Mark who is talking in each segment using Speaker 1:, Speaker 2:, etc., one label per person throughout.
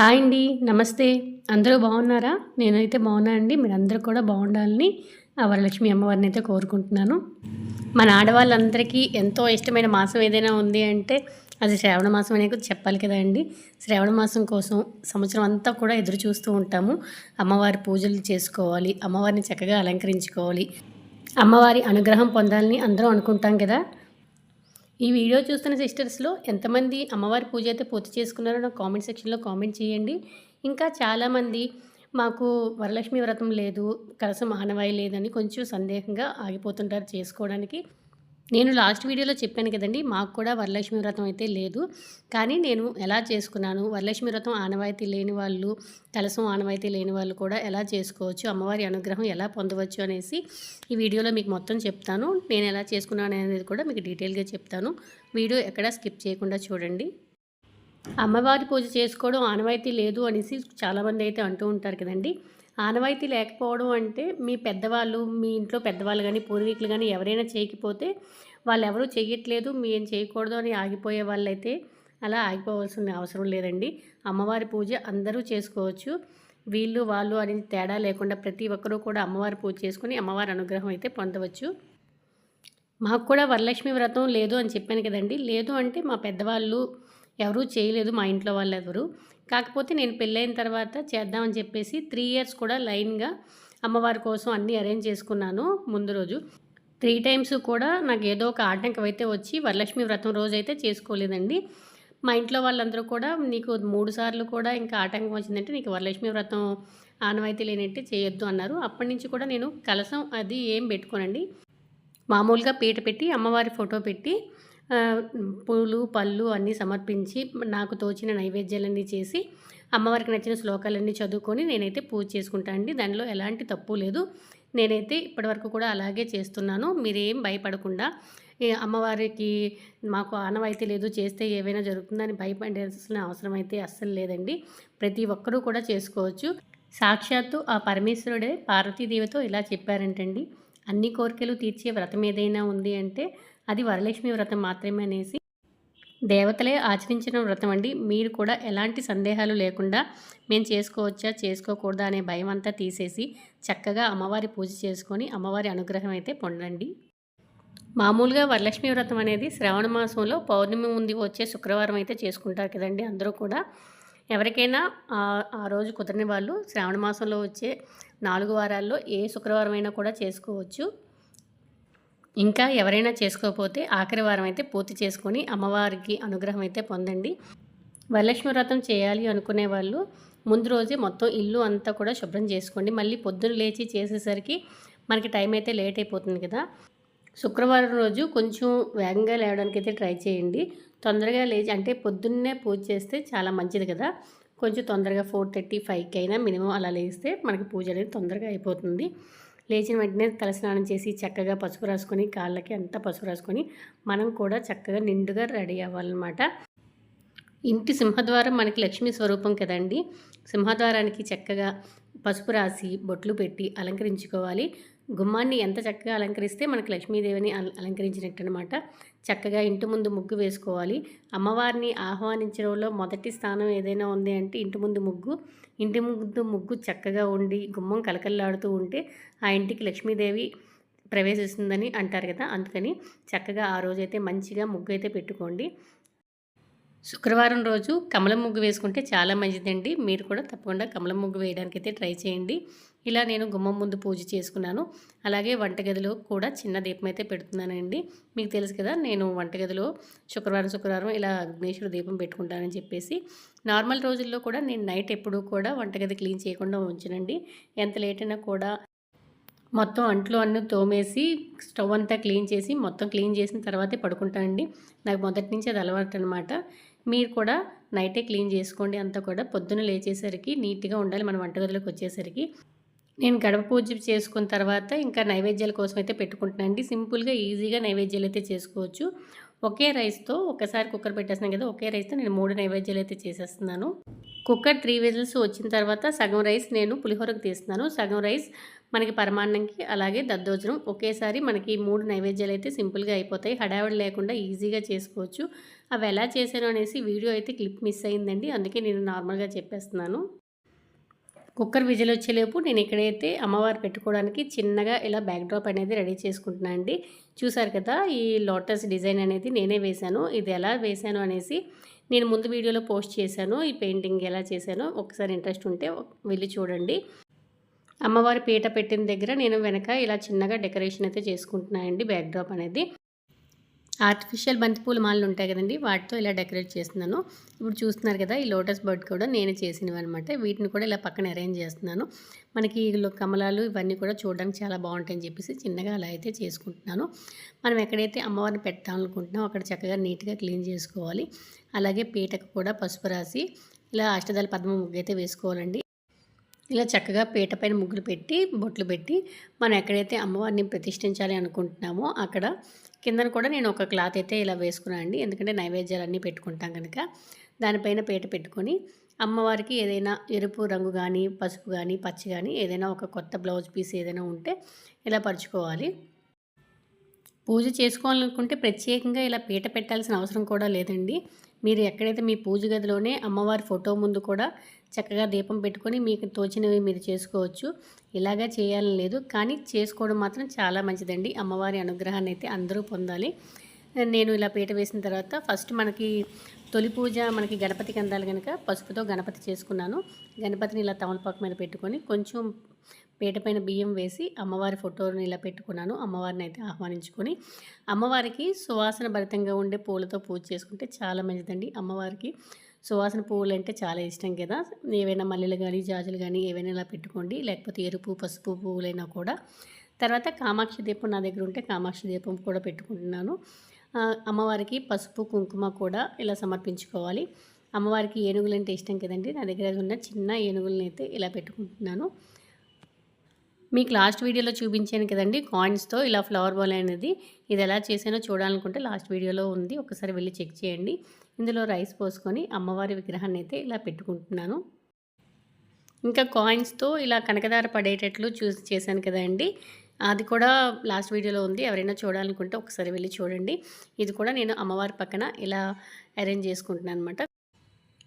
Speaker 1: Hi అండి నమస్తే. అందరూ బాగున్నారా? నేనైతే బాగున్నా అండి. మీరందరూ కూడా బాగుండాలని ఆ వరలక్ష్మి అమ్మవారిని అయితే కోరుకుంటున్నాను. మన ఆడవాళ్ళందరికీ ఎంతో ఇష్టమైన మాసం ఏదైనా ఉంది అంటే అది శ్రావణ మాసం అనేది చెప్పాలి కదా అండి. శ్రావణ మాసం కోసం సంవత్సరం అంతా కూడా ఎదురు చూస్తూ ఉంటాము. అమ్మవారి పూజలు చేసుకోవాలి అమ్మవారిని చక్కగా అలంకరించుకోవాలి. అమ్మవారి అనుగ్రహం పొందాలని అందరూ అనుకుంటాం కదా. ఈ వీడియో చూస్తున్న సిస్టర్స్లో ఎంతమంది అమ్మవారి పూజ అయితే పూర్తి చేసుకున్నారో నాకు కామెంట్ సెక్షన్లో కామెంట్ చేయండి. ఇంకా చాలామంది మాకు వరలక్ష్మి వ్రతం లేదు కలసం ఆనవాయి లేదని కొంచెం సందేహంగా ఆగిపోతుంటారు చేసుకోవడానికి. నేను లాస్ట్ వీడియోలో చెప్పాను కదండి మాకు కూడా వరలక్ష్మి వ్రతం అయితే లేదు. కానీ నేను ఎలా చేసుకున్నాను వరలక్ష్మి వ్రతం ఆనవాయితీ లేని వాళ్ళు కలసం ఆనవాయితీ లేని వాళ్ళు కూడా ఎలా చేసుకోవచ్చు అమ్మవారి అనుగ్రహం ఎలా పొందవచ్చు అనేసి ఈ వీడియోలో మీకు మొత్తం చెప్తాను. నేను ఎలా చేసుకున్నాను అనేది కూడా మీకు డీటెయిల్గా చెప్తాను. వీడియో ఎక్కడ స్కిప్ చేయకుండా చూడండి. అమ్మవారి పూజ చేసుకోవడం ఆనవాయితీ లేదు అనేసి చాలామంది అయితే అంటూ ఉంటారు కదండి. ఆనవాయితీ లేకపోవడం అంటే మీ పెద్దవాళ్ళు మీ ఇంట్లో పెద్దవాళ్ళు కానీ పూర్వీకులు కానీ ఎవరైనా చేయకపోతే వాళ్ళు ఎవరూ చేయట్లేదు మేము చేయకూడదు అని ఆగిపోయే వాళ్ళైతే అలా ఆగిపోవాల్సిన అవసరం లేదండి. అమ్మవారి పూజ అందరూ చేసుకోవచ్చు. వీళ్ళు వాళ్ళు అనేది తేడా లేకుండా ప్రతి ఒక్కరూ కూడా అమ్మవారి పూజ చేసుకుని అమ్మవారి అనుగ్రహం అయితే పొందవచ్చు. మాకు కూడా వరలక్ష్మి వ్రతం లేదు అని చెప్పాను కదండి. లేదు అంటే మా పెద్దవాళ్ళు ఎవరూ చేయలేదు మా ఇంట్లో వాళ్ళు ఎవరు కాకపోతే నేను పెళ్ళైన తర్వాత చేద్దామని చెప్పేసి త్రీ ఇయర్స్ కూడా లైన్గా అమ్మవారి కోసం అన్నీ అరేంజ్ చేసుకున్నాను ముందు రోజు. త్రీ టైమ్స్ కూడా నాకు ఏదో ఒక ఆటంకం అయితే వచ్చి వరలక్ష్మి వ్రతం రోజు అయితే చేసుకోలేదండి. మా ఇంట్లో వాళ్ళందరూ కూడా నీకు మూడు సార్లు కూడా ఇంకా ఆటంకం వచ్చిందంటే నీకు వరలక్ష్మి వ్రతం ఆనవాయితీ లేనట్టే చేయొద్దు అన్నారు. అప్పటి నుంచి కూడా నేను కలసం అది ఏం పెట్టుకోనండి. మామూలుగా పీట పెట్టి అమ్మవారి ఫోటో పెట్టి పూలు పళ్ళు అన్నీ సమర్పించి నాకు తోచిన నైవేద్యాలన్నీ చేసి అమ్మవారికి నచ్చిన శ్లోకాలన్నీ చదువుకొని నేనైతే పూజ చేసుకుంటాను అండి. దానిలో ఎలాంటి తప్పు లేదు. నేనైతే ఇప్పటివరకు కూడా అలాగే చేస్తున్నాను. మీరేం భయపడకుండా అమ్మవారికి మాకు ఆనవాయితీ లేదు చేస్తే ఏవైనా జరుగుతుందని భయపడాల్సిన అవసరం అయితే అస్సలు లేదండి. ప్రతి ఒక్కరూ కూడా చేసుకోవచ్చు. సాక్షాత్తు ఆ పరమేశ్వరుడే పార్వతీదేవితో ఇలా చెప్పారంటండి. అన్ని కోరికలు తీర్చే వ్రతం ఏదైనా ఉంది అంటే అది వరలక్ష్మి వ్రతం మాత్రమే అనేసి దేవతలే ఆచరించిన వ్రతం అండి. మీరు కూడా ఎలాంటి సందేహాలు లేకుండా మేము చేసుకోవచ్చా చేసుకోకూడదా అనే భయం అంతా తీసేసి చక్కగా అమ్మవారి పూజ చేసుకొని అమ్మవారి అనుగ్రహం అయితే పొందండి. మామూలుగా వరలక్ష్మి వ్రతం అనేది శ్రావణ మాసంలో పౌర్ణమి ముందు వచ్చే శుక్రవారం అయితే చేసుకుంటారు కదండి అందరూ కూడా. ఎవరికైనా ఆ రోజు కుదరని వాళ్ళు శ్రావణ మాసంలో వచ్చే నాలుగు వారాల్లో ఏ శుక్రవారం అయినా కూడా చేసుకోవచ్చు. ఇంకా ఎవరైనా చేసుకోకపోతే ఆఖరి వారం అయితే పూర్తి చేసుకొని అమ్మవారికి అనుగ్రహం అయితే పొందండి. వరలక్ష్మి వ్రతం చేయాలి అనుకునే వాళ్ళు ముందు రోజే మొత్తం ఇల్లు అంతా కూడా శుభ్రం చేసుకోండి. మళ్ళీ పొద్దున లేచి చేసేసరికి మనకి టైం అయితే లేట్ అయిపోతుంది కదా. శుక్రవారం రోజు కొంచెం వేగంగా లేవడానికి అయితే ట్రై చేయండి. తొందరగా లేచి అంటే పొద్దున్నే పూజ చేస్తే చాలా మంచిది కదా. కొంచెం తొందరగా ఫోర్ థర్టీ ఫైవ్కి అయినా మినిమం అలా లేస్తే మనకి పూజ అనేది తొందరగా అయిపోతుంది. లేచిన వెంటనే తలస్నానం చేసి చక్కగా పసుపు రాసుకొని కాళ్ళకి అంతా పసుపు రాసుకొని మనం కూడా చక్కగా నిండుగా రెడీ అవ్వాలన్నమాట. ఇంటి సింహద్వారం మనకి లక్ష్మీ స్వరూపం కదండి. సింహద్వారానికి చక్కగా పసుపు రాసి బొట్లు పెట్టి అలంకరించుకోవాలి. గుమ్మాన్ని ఎంత చక్కగా అలంకరిస్తే మనకి లక్ష్మీదేవిని అలంకరించినట్టు అనమాట చక్కగా ఇంటి ముందు ముగ్గు వేసుకోవాలి. అమ్మవారిని ఆహ్వానించడంలో మొదటి స్థానం ఏదైనా ఉంది అంటే ఇంటి ముందు ముగ్గు. ఇంటి ముందు ముగ్గు చక్కగా ఉండి గుమ్మం కలకల్లాడుతూ ఉంటే ఆ ఇంటికి లక్ష్మీదేవి ప్రవేశిస్తుందని అంటారు కదా! అందుకని చక్కగా ఆ రోజైతే మంచిగా ముగ్గు అయితే పెట్టుకోండి. శుక్రవారం రోజు కమలం ముగ్గు వేసుకుంటే చాలా మంచిదండి. మీరు కూడా తప్పకుండా కమలం ముగ్గు వేయడానికి అయితే ట్రై చేయండి. ఇలా నేను గుమ్మం ముందు పూజ చేసుకున్నాను. అలాగే వంటగదిలో కూడా చిన్న దీపం అయితే పెడుతున్నానండి. మీకు తెలుసు కదా నేను వంటగదిలో శుక్రవారం శుక్రవారం ఇలా అగ్నేశ్వర దీపం పెట్టుకుంటానని చెప్పేసి నార్మల్ రోజుల్లో కూడా నేను నైట్ ఎప్పుడూ కూడా వంటగది క్లీన్ చేయకుండా ఉంచనండి. ఎంత లేట్ అయినా కూడా మొత్తం అంట్లు అన్నీ తోమేసి స్టవ్ అంతా క్లీన్ చేసి మొత్తం క్లీన్ చేసిన తర్వాతే పడుకుంటానండి. నాకు మొదటి నుంచి అది అలవాటు అనమాట మీరు కూడా నైటే క్లీన్ చేసుకోండి అంతా కూడా. పొద్దున్న లేచేసరికి నీట్గా ఉండాలి మన వంటగదిలోకి వచ్చేసరికి. నేను గడప పూజ చేసుకున్న తర్వాత ఇంకా నైవేద్యాల కోసం అయితే పెట్టుకుంటున్నాను అండి. సింపుల్గా ఈజీగా నైవేద్యాలు అయితే చేసుకోవచ్చు. ఒకే రైస్తో ఒకసారి కుక్కర్ పెట్టేస్తున్నాను కదా ఒకే రైస్తో నేను మూడు నైవేద్యాలు అయితే చేసేస్తున్నాను. కుక్కర్ త్రీ విజిల్స్ వచ్చిన తర్వాత సగం రైస్ నేను పులిహోరకు తీస్తున్నాను. సగం రైస్ మనకి పరమాన్నంకి అలాగే దద్దోజనం ఒకేసారి మనకి మూడు నైవేద్యాలు అయితే సింపుల్గా అయిపోతాయి. హడావిడి లేకుండా ఈజీగా చేసుకోవచ్చు. అవి ఎలా చేశాను అనేసి వీడియో అయితే క్లిప్ మిస్ అయిందండి. అందుకే నేను నార్మల్గా చెప్పేస్తున్నాను. కుక్కర్ విజిల్ వచ్చేలోపు నేను ఇక్కడైతే అమ్మవారు పెట్టుకోవడానికి చిన్నగా ఇలా బ్యాక్ డ్రాప్ అనేది రెడీ చేసుకుంటున్నాను అండి. చూసారు కదా ఈ లోటస్ డిజైన్ అనేది నేనే వేశాను. ఇది ఎలా వేశాను అనేసి నేను ముందు వీడియోలో పోస్ట్ చేశాను. ఈ పెయింటింగ్ ఎలా చేశానో ఒకసారి ఇంట్రెస్ట్ ఉంటే వెళ్ళి చూడండి. అమ్మవారి పీట పెట్టిన దగ్గర నేను వెనక ఇలా చిన్నగా డెకరేషన్ అయితే చేసుకుంటున్నానండి బ్యాక్ డ్రాప్ అనేది. ఆర్టిఫిషియల్ బంతిపూల మాలలు ఉంటాయి కదండి వాటితో ఇలా డెకరేట్ చేస్తున్నాను. ఇప్పుడు చూస్తున్నారు కదా ఈ లోటస్ బర్డ్ కూడా నేను చేసినవి అనమాట వీటిని కూడా ఇలా పక్కన అరేంజ్ చేస్తున్నాను. మనకి కమలాలు ఇవన్నీ కూడా చూడడానికి చాలా బాగుంటాయని చెప్పేసి చిన్నగా అలా అయితే చేసుకుంటున్నాను. మనం ఎక్కడైతే అమ్మవారిని పెట్టాలనుకుంటున్నామో అక్కడ చక్కగా నీట్గా క్లీన్ చేసుకోవాలి. అలాగే పీటకు కూడా పసుపు రాసి ఇలా అష్టదళ పద్మ ముగ్గు అయితే వేసుకోవాలండి. ఇలా చక్కగా పీట పైన ముగ్గులు పెట్టి బొట్లు పెట్టి మనం ఎక్కడైతే అమ్మవారిని ప్రతిష్ఠించాలి అనుకుంటున్నామో అక్కడ కిందన కూడా నేను ఒక క్లాత్ అయితే ఇలా వేసుకున్నాను అండి. ఎందుకంటే నైవేద్యాలన్నీ పెట్టుకుంటాం కనుక దానిపైన పీట పెట్టుకొని అమ్మవారికి ఏదైనా ఎరుపు రంగు కానీ పసుపు కానీ పచ్చి కానీ ఏదైనా ఒక కొత్త బ్లౌజ్ పీస్ ఏదైనా ఉంటే ఇలా పరుచుకోవాలి. పూజ చేసుకోవాలనుకుంటే ప్రత్యేకంగా ఇలా పీట పెట్టాల్సిన అవసరం కూడా లేదండి. మీరు ఎక్కడైతే మీ పూజ గదిలోనే అమ్మవారి ఫోటో ముందు కూడా చక్కగా దీపం పెట్టుకొని మీకు తోచినవి మీరు చేసుకోవచ్చు. ఇలాగా చేయాలని లేదు. కానీ చేసుకోవడం మాత్రం చాలా మంచిదండి. అమ్మవారి అనుగ్రహాన్ని అయితే అందరూ పొందాలి. నేను ఇలా పీట వేసిన తర్వాత ఫస్ట్ మనకి తొలి పూజ మనకి గణపతికి అందాలి కనుక పసుపుతో గణపతి చేసుకున్నాను. గణపతిని ఇలా తమలపాకు మీద పెట్టుకొని కొంచెం పీటపైన బియ్యం వేసి అమ్మవారి ఫోటోని ఇలా పెట్టుకున్నాను. అమ్మవారిని అయితే ఆహ్వానించుకొని అమ్మవారికి సువాసన భరితంగా ఉండే పూలతో పూజ చేసుకుంటే చాలా మంచిదండి. అమ్మవారికి సువాసన పువ్వులు అంటే చాలా ఇష్టం కదా. ఏవైనా మల్లెలు కానీ జాజులు కానీ ఏవైనా ఇలా పెట్టుకోండి. లేకపోతే ఎరుపు పసుపు పువ్వులైనా కూడా. తర్వాత కామాక్షి దీపం నా దగ్గర ఉంటే కామాక్షి దీపం కూడా పెట్టుకుంటున్నాను. అమ్మవారికి పసుపు కుంకుమ కూడా ఇలా సమర్పించుకోవాలి. అమ్మవారికి ఏనుగులు అంటే ఇష్టం కదండి. నా దగ్గర ఉన్న చిన్న ఏనుగులను అయితే ఇలా పెట్టుకుంటున్నాను. మీకు లాస్ట్ వీడియోలో చూపించాను కదండి కాయిన్స్తో ఇలా ఫ్లవర్ బాల్ అనేది. ఇది ఎలా చేసానో చూడాలనుకుంటే లాస్ట్ వీడియోలో ఉంది. ఒకసారి వెళ్ళి చెక్ చేయండి. ఇందులో రైస్ పోసుకొని అమ్మవారి విగ్రహాన్ని అయితే ఇలా పెట్టుకుంటున్నాను. ఇంకా కాయిన్స్తో ఇలా కనకదార పడేటట్లు చూసి చేశాను కదండి అది కూడా లాస్ట్ వీడియోలో ఉంది. ఎవరైనా చూడాలనుకుంటే ఒకసారి వెళ్ళి చూడండి. ఇది కూడా నేను అమ్మవారి పక్కన ఇలా అరేంజ్ చేసుకుంటున్నాను అనమాట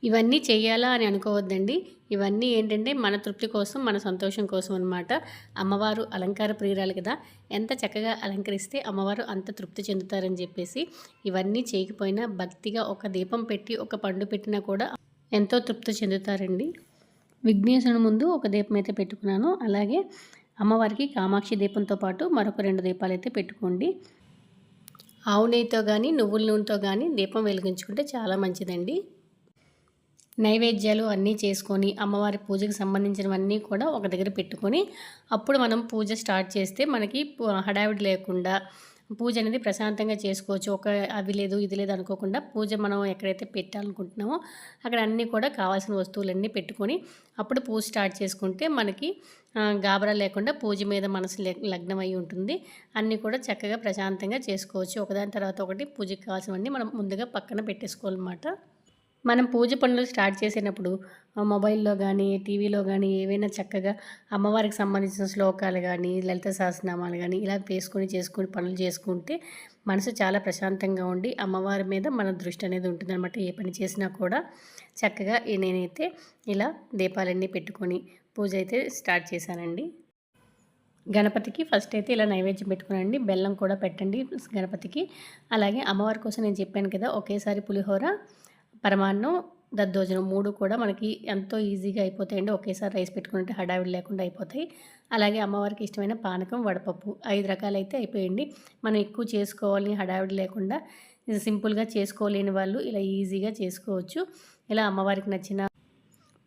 Speaker 1: ఇవన్నీ చేయాలా అని అనుకోవద్దండి. ఇవన్నీ ఏంటంటే మన తృప్తి కోసం మన సంతోషం కోసం అనమాట అమ్మవారు అలంకార ప్రియురాలు కదా. ఎంత చక్కగా అలంకరిస్తే అమ్మవారు అంత తృప్తి చెందుతారని చెప్పేసి ఇవన్నీ చేయకపోయినా భక్తిగా ఒక దీపం పెట్టి ఒక పండు పెట్టినా కూడా ఎంతో తృప్తి చెందుతారండి. విఘ్నేశ్వరుని ముందు ఒక దీపం అయితే పెట్టుకున్నాను. అలాగే అమ్మవారికి కామాక్షి దీపంతో పాటు మరొక రెండు దీపాలు అయితే పెట్టుకోండి. ఆవు నెయ్యితో కానీ నువ్వుల నూనెతో కానీ దీపం వెలిగించుకుంటే చాలా మంచిదండి. నైవేద్యాలు అన్నీ చేసుకొని అమ్మవారి పూజకు సంబంధించినవన్నీ కూడా ఒక దగ్గర పెట్టుకొని అప్పుడు మనం పూజ స్టార్ట్ చేస్తే మనకి హడావిడి లేకుండా పూజ అనేది ప్రశాంతంగా చేసుకోవచ్చు. ఒక అవి లేదు ఇది లేదు అనుకోకుండా పూజ మనం ఎక్కడైతే పెట్టాలనుకుంటున్నామో అక్కడ అన్నీ కూడా కావాల్సిన వస్తువులన్నీ పెట్టుకొని అప్పుడు పూజ స్టార్ట్ చేసుకుంటే మనకి గాబరా లేకుండా పూజ మీద మనసు లగ్నం అయి ఉంటుంది. అన్నీ కూడా చక్కగా ప్రశాంతంగా చేసుకోవచ్చు. ఒకదాని తర్వాత ఒకటి పూజకి కావాల్సినవన్నీ మనం ముందుగా పక్కన పెట్టేసుకోవాలన్నమాట. మనం పూజ పనులు స్టార్ట్ చేసినప్పుడు మొబైల్లో కానీ టీవీలో కానీ ఏవైనా చక్కగా అమ్మవారికి సంబంధించిన శ్లోకాలు కానీ లలిత సహస్రనామాలు కానీ ఇలా వేసుకొని చేసుకొని పనులు చేసుకుంటే మనసు చాలా ప్రశాంతంగా ఉండి అమ్మవారి మీద మన దృష్టి అనేది ఉంటుంది అనమాట ఏ పని చేసినా కూడా చక్కగా నేనైతే ఇలా దీపాలన్నీ పెట్టుకొని పూజ అయితే స్టార్ట్ చేశానండి. గణపతికి ఫస్ట్ అయితే ఇలా నైవేద్యం పెట్టుకునండి. బెల్లం కూడా పెట్టండి గణపతికి. అలాగే అమ్మవారి కోసం నేను చెప్పాను కదా ఒకేసారి పులిహోర పరమాన్నం దద్దోజనం మూడు కూడా మనకి ఎంతో ఈజీగా అయిపోతాయండి. ఒకేసారి రైస్ పెట్టుకుంటే హడావిడి లేకుండా అయిపోతాయి. అలాగే అమ్మవారికి ఇష్టమైన పానకం వడపప్పు ఐదు రకాలు అయితే అయిపోయండి. మనం ఎక్కువ చేసుకోవాలి హడావిడి లేకుండా సింపుల్గా చేసుకోలేని వాళ్ళు ఇలా ఈజీగా చేసుకోవచ్చు. ఇలా అమ్మవారికి నచ్చిన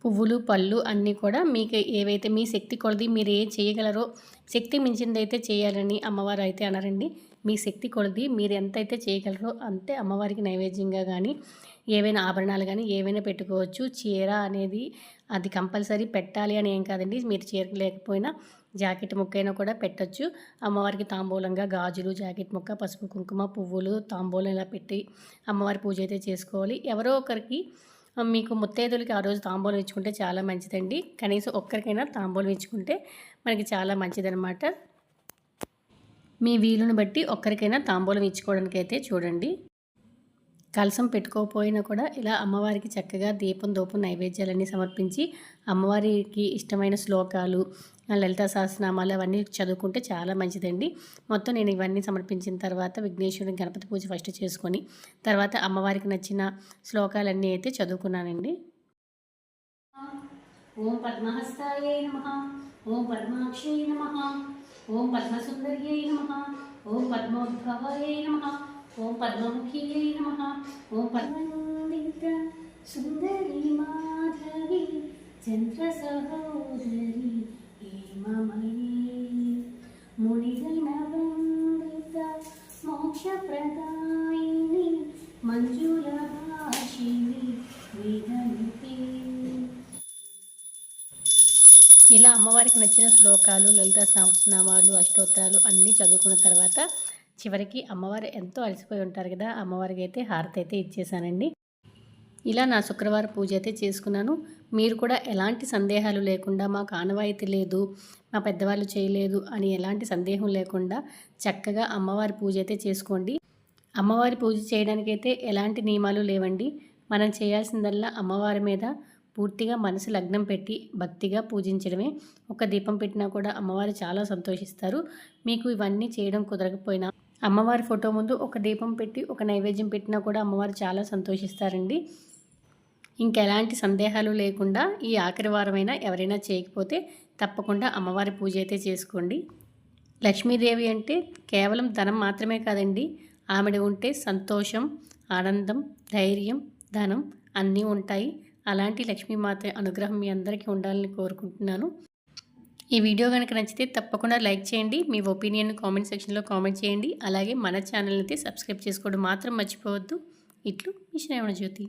Speaker 1: పువ్వులు పళ్ళు అన్నీ కూడా మీకు ఏవైతే మీ శక్తి కొలది మీరు ఏ చేయగలరో శక్తి మించిందైతే చేయాలని అమ్మవారు అయితే అనరండి. మీ శక్తి కొలది మీరు ఎంతైతే చేయగలరో అంతే అమ్మవారికి నైవేద్యంగా కానీ ఏవైనా ఆభరణాలు కానీ ఏవైనా పెట్టుకోవచ్చు. చీర అనేది అది కంపల్సరీ పెట్టాలి అని ఏం కాదండి. మీరు చీర లేకపోయినా జాకెట్ ముక్కైనా కూడా పెట్టచ్చు. అమ్మవారికి తాంబూలంగా గాజులు జాకెట్ ముక్క పసుపు కుంకుమ పువ్వులు తాంబూలం ఇలా పెట్టి అమ్మవారి పూజ అయితే చేసుకోవాలి. ఎవరో ఒకరికి మీకు ముత్తైదులకి ఆ రోజు తాంబూలం ఇచ్చుకుంటే చాలా మంచిదండి. కనీసం ఒక్కరికైనా తాంబూలం ఇచ్చుకుంటే మనకి చాలా మంచిదన్నమాట. మీ వీలుని బట్టి ఒక్కరికైనా తాంబూలం ఇచ్చుకోవడానికి అయితే చూడండి. కలసం పెట్టుకోకపోయినా కూడా ఇలా అమ్మవారికి చక్కగా దీపం దూపం నైవేద్యాలన్నీ సమర్పించి అమ్మవారికి ఇష్టమైన శ్లోకాలు లలిత సహస్రనామాలు అవన్నీ చదువుకుంటే చాలా మంచిదండి. మొత్తం నేను ఇవన్నీ సమర్పించిన తర్వాత విఘ్నేశ్వరుని గణపతి పూజ ఫస్ట్ చేసుకొని తర్వాత అమ్మవారికి నచ్చిన శ్లోకాలన్నీ అయితే చదువుకున్నానండి. ఓం పద్మహస్తాయే నమ ఓం పద్మాక్షై నమ ఓం పద్మసుందర్యై నమ ఓం పద్మోద్భవాయే నమ. ఓం పద్మముఖ్యై నమ. ఓం పద్మనందిత సుందరి మాధవి చంద్ర సహోదరి హేమమయీ. మునిగణ వందిత మోక్షప్రదాయిని మంజుల భాషిని ఇలా అమ్మవారికి నచ్చిన శ్లోకాలు లలిత సహస్రనామాలు అష్టోత్తరాలు అన్నీ చదువుకున్న తర్వాత చివరికి అమ్మవారు ఎంతో అలసిపోయి ఉంటారు కదా అమ్మవారికి అయితే హారతి అయితే ఇచ్చేసానండి ఇలా నా శుక్రవారం పూజ అయితే చేసుకున్నాను. మీరు కూడా ఎలాంటి సందేహాలు లేకుండా మాకు ఆనవాయితీ లేదు మా పెద్దవాళ్ళు చేయలేదు అని ఎలాంటి సందేహం లేకుండా చక్కగా అమ్మవారి పూజ అయితే చేసుకోండి. అమ్మవారి పూజ చేయడానికైతే ఎలాంటి నియమాలు లేవండి. మనం చేయాల్సిందల్లా అమ్మవారి మీద పూర్తిగా మనసు లగ్నం పెట్టి భక్తిగా పూజించడమే. ఒక దీపం పెట్టినా కూడా అమ్మవారు చాలా సంతోషిస్తారు. మీకు ఇవన్నీ చేయడం కుదరకపోయినా అమ్మవారి ఫోటో ముందు ఒక దీపం పెట్టి ఒక నైవేద్యం పెట్టినా కూడా అమ్మవారు చాలా సంతోషిస్తారండి. ఇంకెలాంటి సందేహాలు లేకుండా ఈ ఆఖరి వారమైనా ఎవరైనా చేయకపోతే తప్పకుండా అమ్మవారి పూజ అయితే చేసుకోండి. లక్ష్మీదేవి అంటే కేవలం ధనం మాత్రమే కాదండి ఆమెడ ఉంటే సంతోషం ఆనందం ధైర్యం ధనం అన్నీ ఉంటాయి. అలాంటి లక్ష్మీమాత అనుగ్రహం మీ అందరికీ ఉండాలని కోరుకుంటున్నాను. ఈ వీడియో కనుక నచ్చితే తప్పకుండా లైక్ చేయండి మీ ఒపీనియన్ కామెంట్ సెక్షన్లో కామెంట్ చేయండి అలాగే మన ఛానల్ అయితే సబ్స్క్రైబ్ చేసుకోవడం మాత్రం మర్చిపోవద్దు. ఇట్లు మీ శ్రావణ జ్యోతి